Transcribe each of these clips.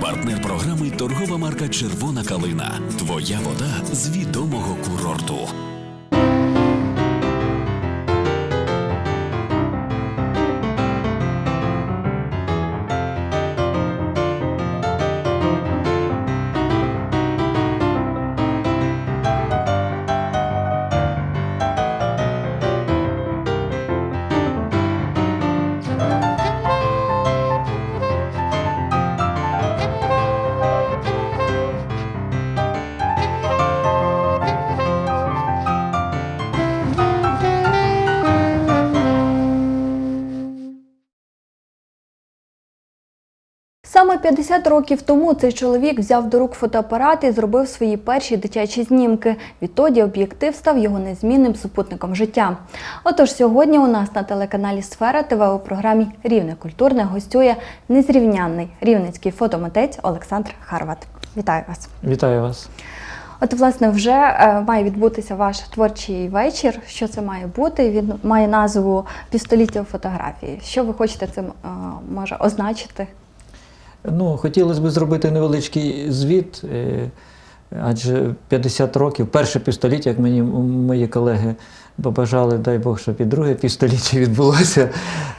Партнер програми торгова марка Червона калина. Твоя вода з відомого курорту. Саме 50 років тому цей чоловік взяв до рук фотоапарат і зробив свої перші дитячі знімки. Відтоді об'єктив став його незмінним супутником життя. Отож, сьогодні у нас на телеканалі Сфера ТВ у програмі Рівне культурне гостює незрівнянний рівненський фотомитець Олександр Харват. Вітаю вас! Вітаю вас. От, власне, вже е, має відбутися ваш творчий вечір. Що це має бути? Він має назву Півстоліття фотографії. Що ви хочете цим е, може означити? Ну, хотілося б зробити невеличкий звіт, е, адже 50 років, перше півстоліття, як мені мої колеги побажали, дай Бог, щоб і друге півстоліття відбулося.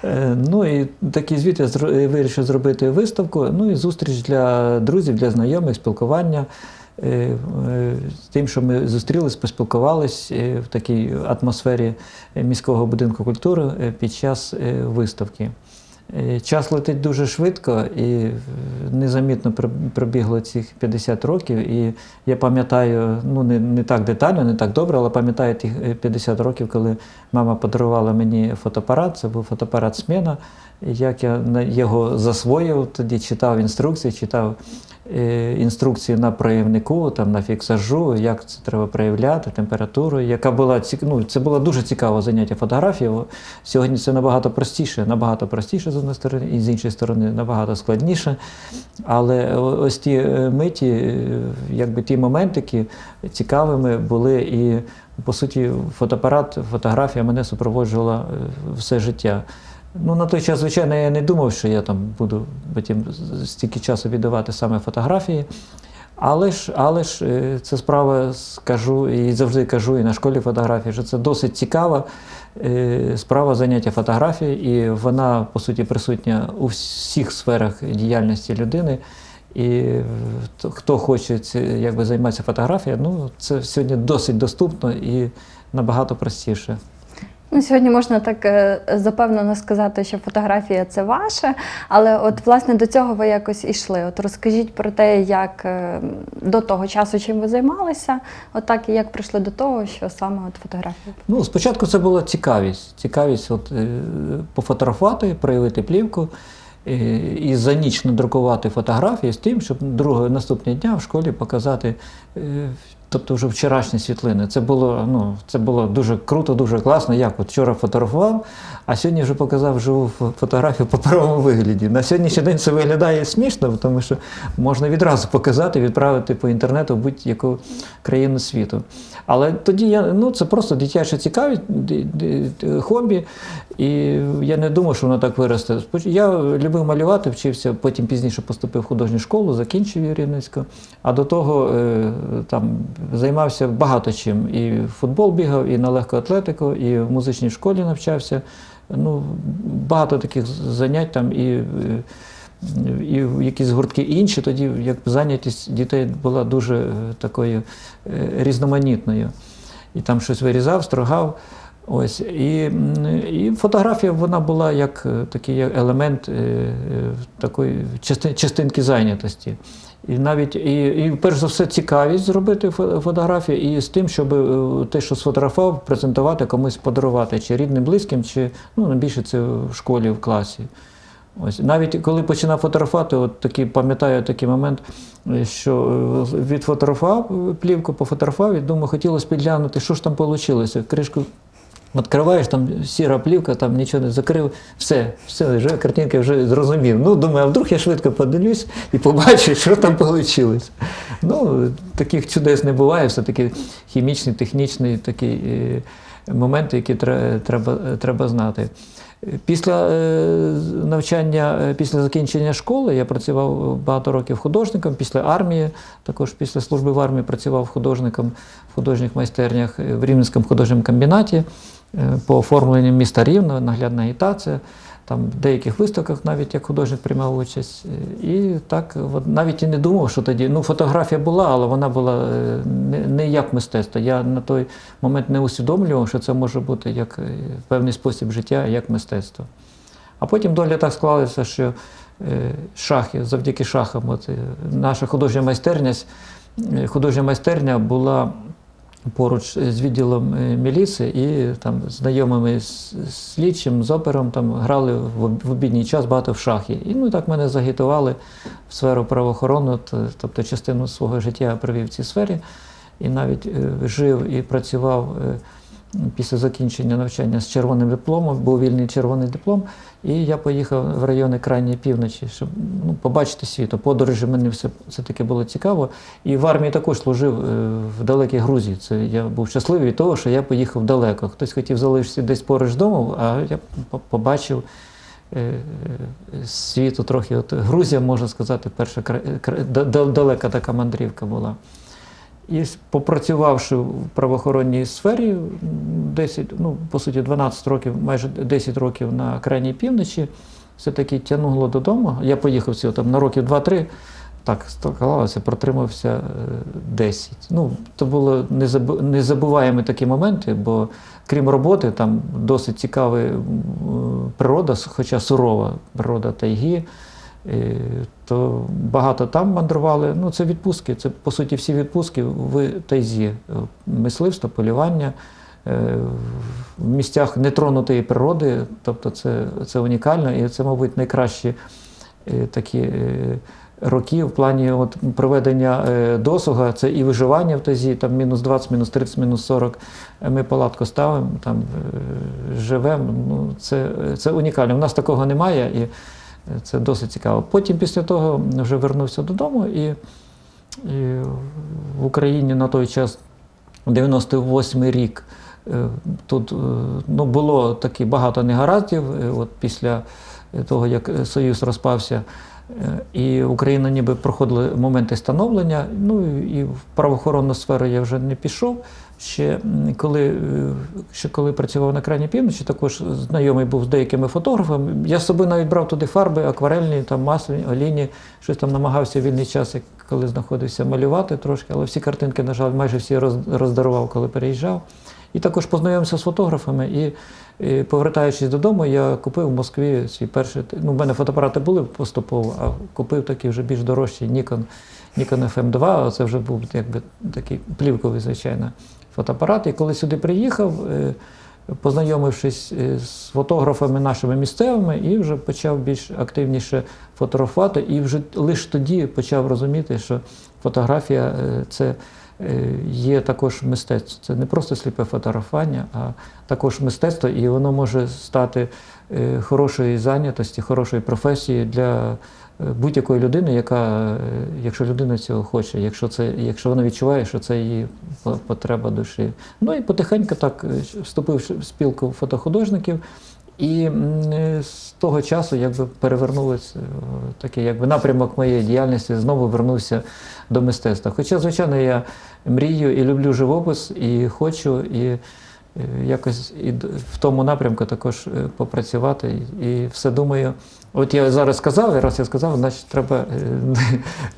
Е, Ну і такий звіт я вирішив зробити виставку, ну і зустріч для друзів, для знайомих, спілкування. е, З тим, що ми зустрілись, поспілкувались в такій атмосфері міського будинку культури під час виставки. Е, Час летить дуже швидко і е, незамітно пробігло цих 50 років. І я пам'ятаю, ну не, не так детально, не так добре, але пам'ятаю тих е, 50 років, коли мама подарувала мені фотоапарат. Це був фотоапарат Смена. Як я його засвоїв, тоді читав інструкції, читав е, інструкції на проявнику, там на фіксажу, як це треба проявляти, температуру, яка була ну, це було дуже цікаве заняття фотографією. Сьогодні це набагато простіше, набагато простіше з однієї сторони, і з іншої сторони набагато складніше. Але ось ті е, миті, е, якби ті моментики цікавими були і. По суті, фотоапарат, фотографія мене супроводжувала е, все життя. Ну, на той час, звичайно, я не думав, що я там буду потім стільки часу віддавати саме фотографії. Але ж, але ж е, це справа, скажу і завжди кажу і на школі фотографії, що це досить цікава е, справа заняття фотографії, і вона, по суті, присутня у всіх сферах діяльності людини. І е, хто хоче якби, займатися фотографією, ну, це сьогодні досить доступно і набагато простіше. Ну, сьогодні можна так е, запевнено сказати, що фотографія це ваше, але от власне до цього ви якось ішли. От розкажіть про те, як е, до того часу чим ви займалися, от і як прийшли до того, що саме от фотографія. Ну, спочатку це була цікавість. Цікавість от, е, пофотографувати, проявити плівку і за ніч надрукувати фотографії з тим, щоб другого наступного дня в школі показати. Тобто вже вчорашні світлини. Це було, ну, це було дуже круто, дуже класно. Як от вчора фотографував, а сьогодні вже показав живу фотографію по правому вигляді. На сьогоднішній день це виглядає смішно, тому що можна відразу показати, відправити по інтернету будь-яку країну світу. Але тоді я, ну, це просто дитяча цікавість, хобі, і я не думав, що воно так виросте. Я любив малювати, вчився, потім пізніше поступив в художню школу, закінчив її Рівненську, а до того е, там займався багато чим. І в футбол бігав, і на легку атлетику, і в музичній школі навчався. Ну, багато таких занять там і. і якісь гуртки інші, тоді як зайнятість дітей була дуже е, такою е, різноманітною. І там щось вирізав, строгав. Ось. І, і фотографія вона була як е, такий елемент такої частинки зайнятості. І навіть і, і перш за все цікавість зробити фо- фотографію, і з тим, щоб е, те, що сфотографував, презентувати комусь подарувати, чи рідним, близьким, чи ну, найбільше це в школі, в класі. Ось навіть коли починав фотографувати, от такий пам'ятаю такий момент, е, що е, відфотографував плівку, пофотографував і думаю, хотілося підглянути, що ж там вийшло. Кришку відкриваєш, там сіра плівка, там нічого не закрив, все, все, вже картинка вже зрозумів. Ну, думаю, а вдруг я швидко подивлюсь і побачу, що там вийшло. Ну, таких чудес не буває, все-таки хімічний, технічний такий е, момент, який тре- треба, треба знати. Після е, навчання, е, після закінчення школи я працював багато років художником, після армії, також після служби в армії працював художником в художніх майстернях в Рівненському художньому комбінаті по оформленню міста Рівно, наглядна агітація. Там в деяких виставках навіть як художник приймав участь. Е, І так навіть і не думав, що тоді. Ну, фотографія була, але вона була е, не, як мистецтво. Я на той момент не усвідомлював, що це може бути як е, певний спосіб життя, як мистецтво. А потім доля так склалася, що е, шахи, завдяки шахам, от, е, наша художня майстерня, е, художня майстерня була поруч з відділом е, міліції і там знайомими з слідчим, з опером там грали в об- обідній час багато в шахи. І ну так мене загітували в сферу правоохоронну, тобто частину свого життя я провів в цій сфері і навіть е, жив і працював. е, Після закінчення навчання з червоним дипломом, був вільний червоний диплом, і я поїхав в райони крайньої півночі, щоб ну, побачити світ. Подорожі мені все, все таки було цікаво. І в армії також служив е, в далекій Грузії. Це я був щасливий від того, що я поїхав далеко. Хтось хотів залишитися десь поруч дому, а я побачив е, е, світу трохи. От Грузія, можна сказати, перша далека така мандрівка була. І попрацювавши в правоохоронній сфері м, 10, ну, по суті, 12 років, майже 10 років на крайній півночі, все-таки тягнуло додому. Я поїхав всього там на років 2-3, так склалося, протримався е, 10. Ну, то незабу- незабуваємі такі моменти, бо крім роботи, там досить цікава природа, хоча сурова природа тайги. Е, То багато там мандрували. Ну, це відпустки. Це по суті всі відпустки в тайзі. Е, Мисливство, полювання е, в місцях нетронутої природи. Тобто це, це унікально і це, мабуть, найкращі такі роки в плані от, проведення досуга. Це і виживання в тазі, там мінус 20, мінус 30, мінус 40. Е, Ми палатку ставимо, там живемо. Ну, це, це унікально. У нас такого немає. І це досить цікаво. Потім після того вже вернувся додому і, і в Україні на той час, 98-й рік, е, тут е, ну, було таки багато негараздів. е, От після того, як Союз розпався, і Україна ніби проходила моменти становлення. Ну і в правоохоронну сферу я вже не пішов. Ще коли, е, ще коли працював на крайній півночі, також знайомий був з деякими фотографами. Я з собою навіть брав туди фарби, акварельні, там масляні, олійні, щось там намагався в вільний час, коли знаходився, малювати трошки, але всі картинки, на жаль, майже всі роз- роздарував, коли переїжджав. І також познайомився з фотографами. І, і повертаючись додому, я купив в Москві свій перший. Ну, в мене фотоапарати були поступово, а купив такий вже більш дорожчий Nikon, Nikon FM2. Це вже був якби такий плівковий, звичайно, фотоапарат. І коли сюди приїхав, е, познайомившись е, з фотографами нашими місцевими, і вже почав більш активніше фотографувати. І вже лише тоді почав розуміти, що фотографія е, це є також мистецтво. Це не просто сліпе фотографування, а також мистецтво, і воно може стати хорошою зайнятості, хорошою професією для будь-якої людини, яка, якщо людина цього хоче, якщо, це, якщо вона відчуває, що це її потреба душі. Ну і потихеньку так е, вступив в спілку фотохудожників. І з того часу якби перевернулось е, такий якби напрямок моєї діяльності, знову вернувся до мистецтва. Хоча, звичайно, я мрію і люблю живопис, і хочу, і е, якось і в тому напрямку також попрацювати. І все думаю. От я зараз сказав, і раз я сказав, значить треба е,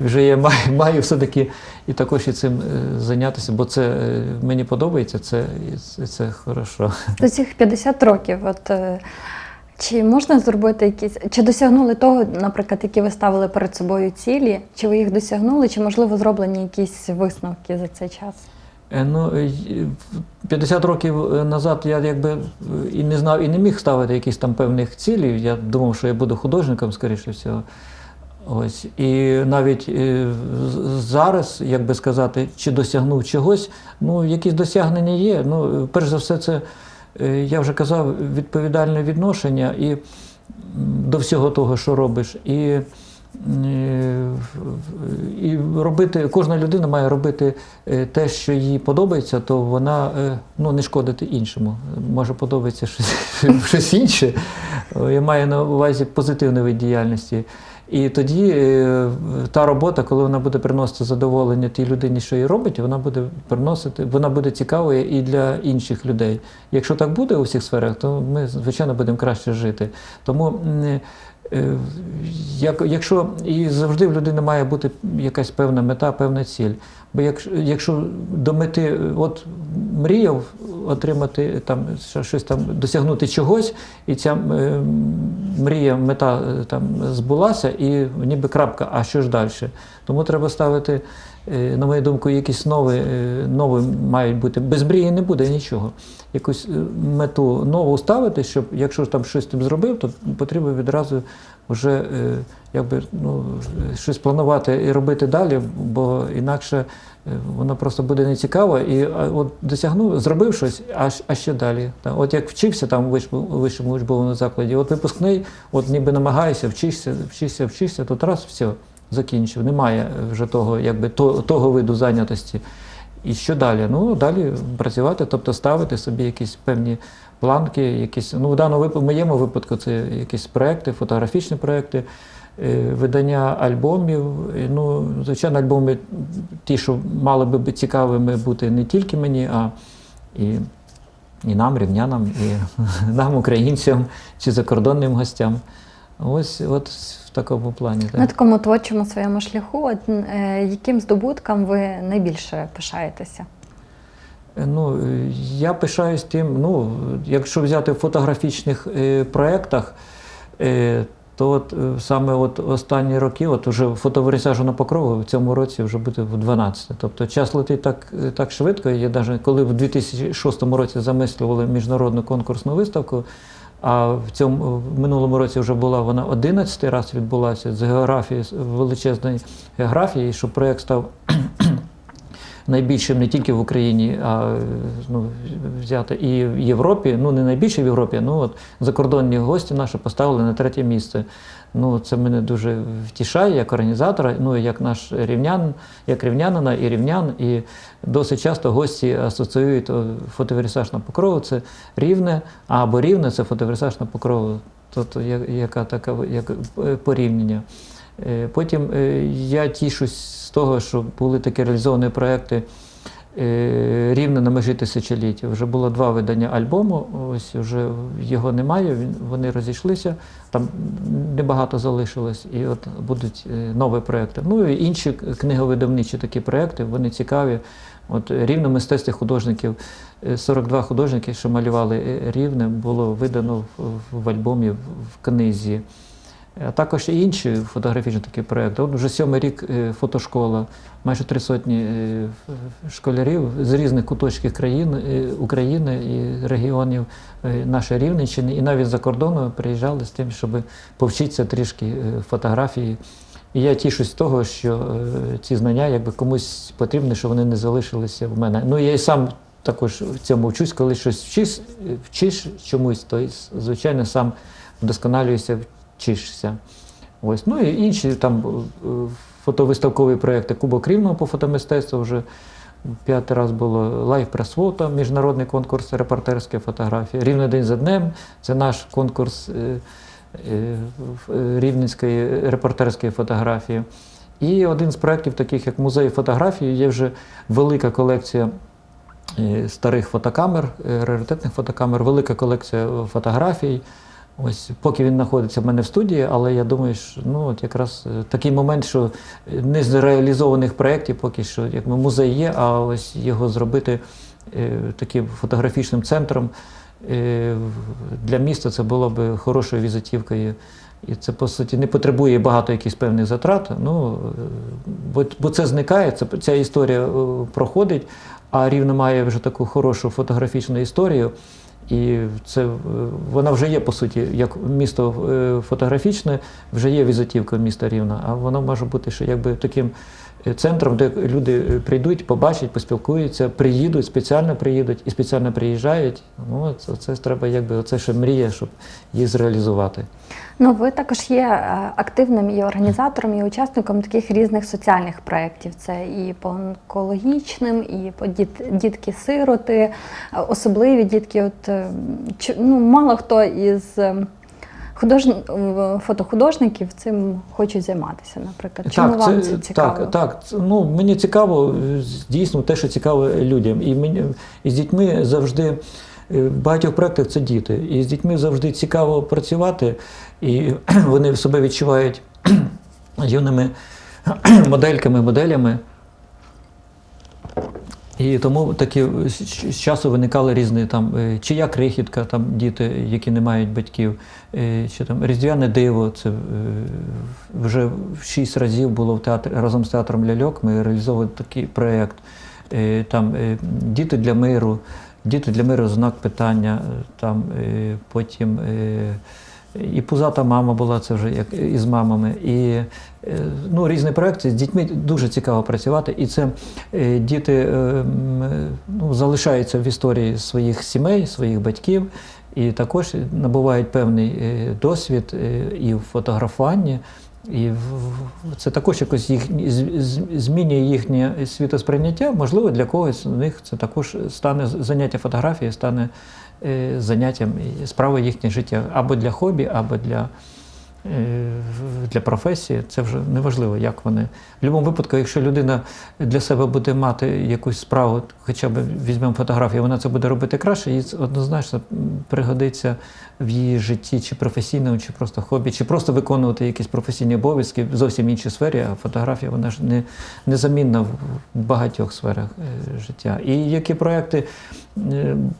вже я маю, маю все-таки і також і цим е, зайнятися, бо це е, мені подобається, це, це, хорошо. До цих 50 років, от чи можна зробити якісь, чи досягнули того, наприклад, які ви ставили перед собою цілі, чи ви їх досягнули, чи можливо зроблені якісь висновки за цей час? Е, Ну, е, 50 років е, назад я якби е, і не знав, і не міг ставити якісь там певних цілей. Я думав, що я буду художником, скоріше всього. Ось. І навіть е, зараз, як би сказати, чи досягнув чогось, ну, якісь досягнення є. Ну, е, перш за все, це, е, я вже казав, відповідальне відношення і до всього того, що робиш. І е, і робити, кожна людина має робити е, те, що їй подобається, то вона е, ну, не шкодити іншому. Може подобається щось, щось інше. Я маю на увазі позитивний вид діяльності. І тоді е, та робота, коли вона буде приносити задоволення тій людині, що її робить, вона буде приносити, вона буде цікавою і для інших людей. Якщо так буде у всіх сферах, то ми звичайно будемо краще жити. Тому е, як, якщо і завжди в людини має бути якась певна мета, певна ціль. Бо якщо, якщо до мети, е, от мріяв отримати там щось там, досягнути чогось, і ця е, мрія, мета е, там збулася, і ніби крапка, а що ж далі? Тому треба ставити, е, на мою думку, якісь нові, е, нові мають бути. Без мрії не буде нічого. Якусь е, мету нову ставити, щоб якщо там щось там зробив, то потрібно відразу вже е, якби, ну, щось планувати і робити далі, бо інакше е, воно просто буде нецікаво. І от досягнув, зробив щось, а, а ще далі. От як вчився там у вищому, учбовому закладі, от випускний, от ніби намагаєшся, вчишся, вчишся, вчишся, тут раз, все, закінчив. Немає вже того, якби, то, того виду зайнятості. І що далі? Ну, далі працювати, тобто ставити собі якісь певні планки, якісь, ну, в даному випадку, в моєму випадку це якісь проекти, фотографічні проекти, е, видання альбомів. Ну, звичайно, альбоми ті, що мали би цікавими бути не тільки мені, а і, і нам, рівнянам, і нам, українцям чи закордонним гостям. Ось от в такому плані. Так. На такому творчому своєму шляху, от, е, яким здобуткам ви найбільше пишаєтеся? Ну, е, я пишаюсь тим, ну, якщо взяти в фотографічних е, проєктах, е, то от, е, саме от останні роки, от уже фотовересажу на покрову в цьому році вже буде в 12. Тобто час летить так, е, так швидко. Я навіть коли в 2006 році замислювали міжнародну конкурсну виставку, а в цьому в минулому році вже була вона 11 раз відбулася з географії, величезної географії, що проєкт став найбільшим не тільки в Україні, а ну, взяти і в Європі. Ну не найбільше в Європі. Ну от закордонні гості наші поставили на третє місце. Ну це мене дуже втішає як організатора. Ну як наш рівнян, як рівнянина і рівнян. І досить часто гості асоціюють фотоверсаж на покрову це рівне, або рівне це фотоверсаж на покрову. Тобто яка така як е, порівняння. Е, Потім е, я тішусь з того, що були такі реалізовані проекти е, рівно на межі тисячоліття. Вже було два видання альбому, ось вже його немає, вони розійшлися, там небагато залишилось, і от будуть нові проекти. Ну і інші книговидавничі такі проекти, вони цікаві. От рівно мистецтві художників, е, 42 художники, що малювали рівне, було видано в, альбомі в книзі. А також і інші фотографічні такі проекти. От вже сьомий рік е, фотошкола, майже три сотні е, школярів з різних куточків країн е, України і регіонів е, нашої Рівненщини, і навіть за кордону приїжджали з тим, щоб повчитися трішки е, фотографії. І я тішусь з того, що е, ці знання якби комусь потрібні, що вони не залишилися в мене. Ну я і сам також в цьому вчусь, коли щось вчиш, вчиш чомусь, то звичайно сам вдосконалюєшся, вчишся. Ось. Ну і інші там е, фотовиставкові проекти Кубок Рівного по фотомистецтву вже п'ятий раз було Лайф Прес Фото, міжнародний конкурс репортерської фотографії. Рівно день за днем. Це наш конкурс е, е, рівненської репортерської фотографії. І один з проєктів, таких як музей фотографії, є вже велика колекція старих фотокамер, раритетних фотокамер, велика колекція фотографій. Ось поки він знаходиться в мене в студії, але я думаю, що ну от якраз е, такий момент, що е, не з реалізованих проєктів, поки що як музей є, а ось його зробити е, таким фотографічним центром е, для міста це було б хорошою візитівкою. І це по суті не потребує багато якихось певних затрат. Ну е, бо, бо це зникає, це ця історія е, проходить, а рівно має вже таку хорошу фотографічну історію. І це е, вона вже є по суті, як місто е, фотографічне, вже є візитівка міста Рівна, а воно може бути ще якби таким центром, де люди прийдуть, побачать, поспілкуються, приїдуть, спеціально приїдуть і спеціально приїжджають. Ну це, це треба, якби оце ще мрія, щоб її зреалізувати. Ну, ви також є е, активним і організатором, і учасником таких різних соціальних проєктів. Це і по онкологічним, і по діт- дітки-сироти, е, особливі дітки. От е, ну, мало хто із худож... фотохудожників цим хочуть займатися, наприклад. Чому вам це, цікаво? Так, так. Ну, мені цікаво, е, дійсно, те, що цікаво людям. І, мені, і з дітьми завжди. е, В багатьох проєктах це діти. І з дітьми завжди цікаво працювати, і вони себе відчувають юними модельками, моделями. І тому такі з часу виникали різні там, е, чия крихітка, там діти, які не мають батьків, е, чи там Різдвяне диво. Це е, вже шість разів було в театрі разом з театром ляльок. Ми реалізовували такий проєкт. Там діти для миру, діти для миру знак питання. Там потім. І пузата мама була це вже як із мамами. І е, ну, різні проекти з дітьми дуже цікаво працювати. І це е, діти е, ну, залишаються в історії своїх сімей, своїх батьків, і також набувають певний досвід і в фотографуванні. І це також якось їх змінює їхнє світосприйняття. Можливо, для когось з них це також стане заняття фотографії, стане заняттям і справою їхнє життя або для хобі, або для, е, для професії. Це вже неважливо, як вони. В будь-якому випадку, якщо людина для себе буде мати якусь справу, хоча б візьмемо фотографію, вона це буде робити краще, і однозначно пригодиться в її житті, чи професійному, чи просто хобі, чи просто виконувати якісь професійні обов'язки в зовсім іншій сфері, а фотографія вона ж не, незамінна в багатьох сферах е, життя. І які проекти е,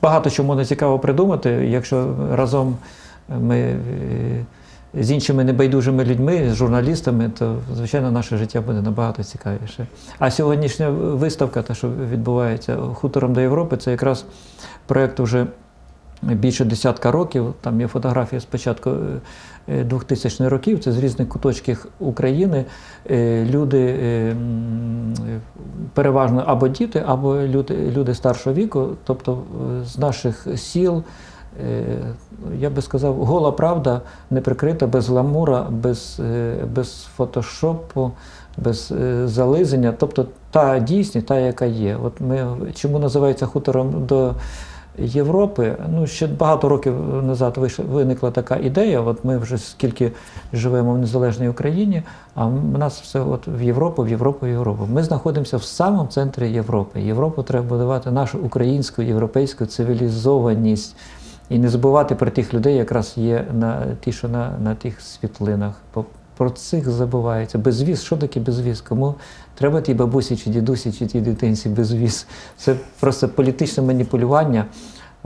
багато чого можна цікаво придумати, якщо разом ми. е, З іншими небайдужими людьми, з журналістами, то звичайно наше життя буде набагато цікавіше. А сьогоднішня виставка, та що відбувається хутором до Європи, це якраз проєкт вже більше десятка років. Там є фотографії з початку е, 2000-х років. Це з різних куточків України. Е, Люди е, е, переважно або діти, або люди, люди старшого віку, тобто е, з наших сіл. е, Я би сказав, гола правда не прикрита, без гламура, без, е, без фотошопу, без е, зализання. Тобто та дійсність, та, яка є. От ми чому називається хутором до Європи? Ну, ще багато років назад виникла така ідея. От ми вже скільки живемо в незалежній Україні, а в нас все от в Європу, в Європу, в Європу. Ми знаходимося в самому центрі Європи. Європу треба будувати нашу українську, європейську цивілізованість. І не забувати про тих людей, якраз є на ті, що на, на тих світлинах. Про цих забувається. Безвіз, що таке безвіз? Кому треба тій бабусі чи дідусі, чи тій дитинці безвіз? Це просто політичне маніпулювання.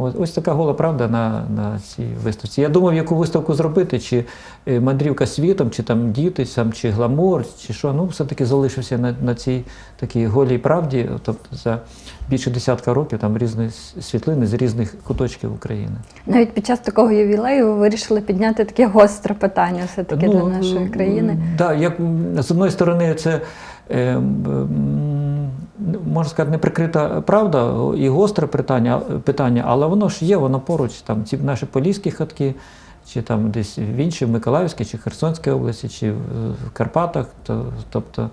Ось, ось така гола правда на, на цій виставці. Я думав, яку виставку зробити, чи е, мандрівка світом, чи там діти, там, чи гламур, чи що. Ну, все-таки залишився на, на цій такій голій правді. Тобто за більше десятка років там різні світлини з різних куточків України. Навіть під час такого ювілею ви вирішили підняти таке гостре питання все-таки для нашої країни. Так, да, як з одної сторони, це можна сказати, неприкрита правда і гостре питання, питання, але воно ж є, воно поруч. Там ці наші поліські хатки, чи там десь в іншій, в Миколаївській, чи Херсонській області, чи в Карпатах. То, тобто,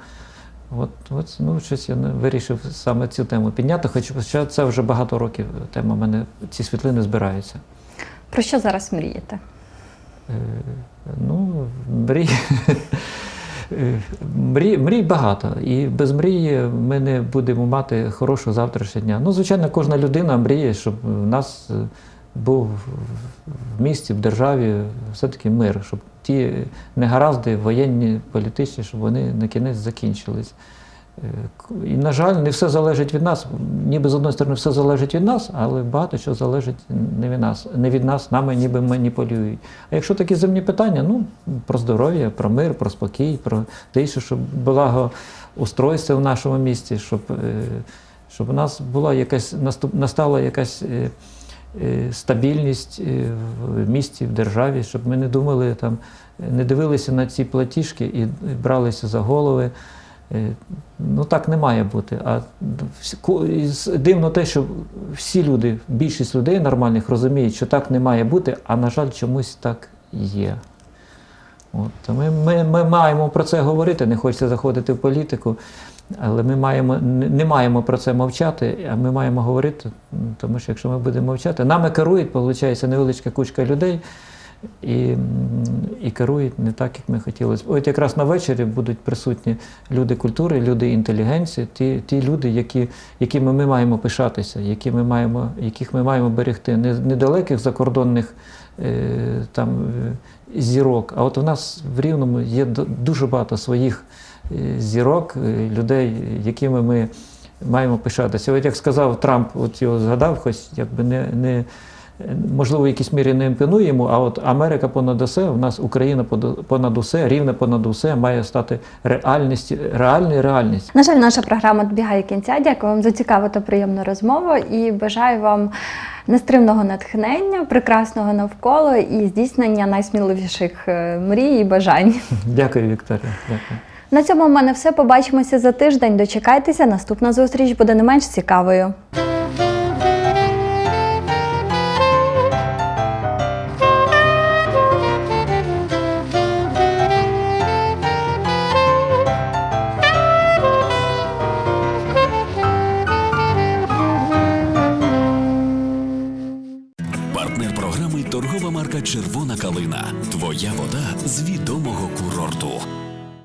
от, от ну, щось я вирішив саме цю тему підняти, хоча це вже багато років тема в мене, ці світлини збираються. Про що зараз мрієте? Е, Ну, мрій. Е, Мрій, мрій багато, і без мрії ми не будемо мати хорошого завтрашнього дня. Ну, звичайно, кожна людина мріє, щоб в нас е, був в місті, в державі все-таки мир, щоб ті негаразди воєнні, політичні, щоб вони на кінець закінчились. Е, І, на жаль, не все залежить від нас. Ніби з одної сторони все залежить від нас, але багато чого залежить не від нас, не від нас, нами ніби маніпулюють. А якщо такі земні питання, ну про здоров'я, про мир, про спокій, про тишу, щоб благоустройство в нашому місті, щоб, е, щоб у нас була якась настала якась. е, Стабільність в місті, в державі, щоб ми не думали там, не дивилися на ці платіжки і бралися за голови. Е, Ну так не має бути. А дивно те, що всі люди, більшість людей нормальних розуміють, що так не має бути, а на жаль, чомусь так є. От, ми, ми, ми маємо про це говорити, не хочеться заходити в політику, але ми маємо, не маємо про це мовчати, а ми маємо говорити, тому що якщо ми будемо мовчати, нами керують, виходить, невеличка кучка людей. І, і керують не так, як ми хотілося. От якраз на вечорі будуть присутні люди культури, люди інтелігенції, ті, ті люди, які, якими ми маємо пишатися, які ми маємо, яких ми маємо берегти, не недалеких закордонних е, там, е, зірок. А от у нас в Рівному є дуже багато своїх е, зірок, е, людей, якими ми маємо пишатися. От як сказав Трамп, от його згадав, хоч якби не. не Можливо, в якійсь мірі не імпонує йому, а от Америка понад усе, у нас Україна понад усе, рівне понад усе має стати реальністю, реальною реальністю. На жаль, наша програма добігає кінця. Дякую вам за цікаву та приємну розмову і бажаю вам нестримного натхнення, прекрасного навколо і здійснення найсміливіших е, мрій і бажань. Дякую, Вікторія. Дякую. На цьому в мене все. Побачимося за тиждень. Дочекайтеся. Наступна зустріч буде не менш цікавою.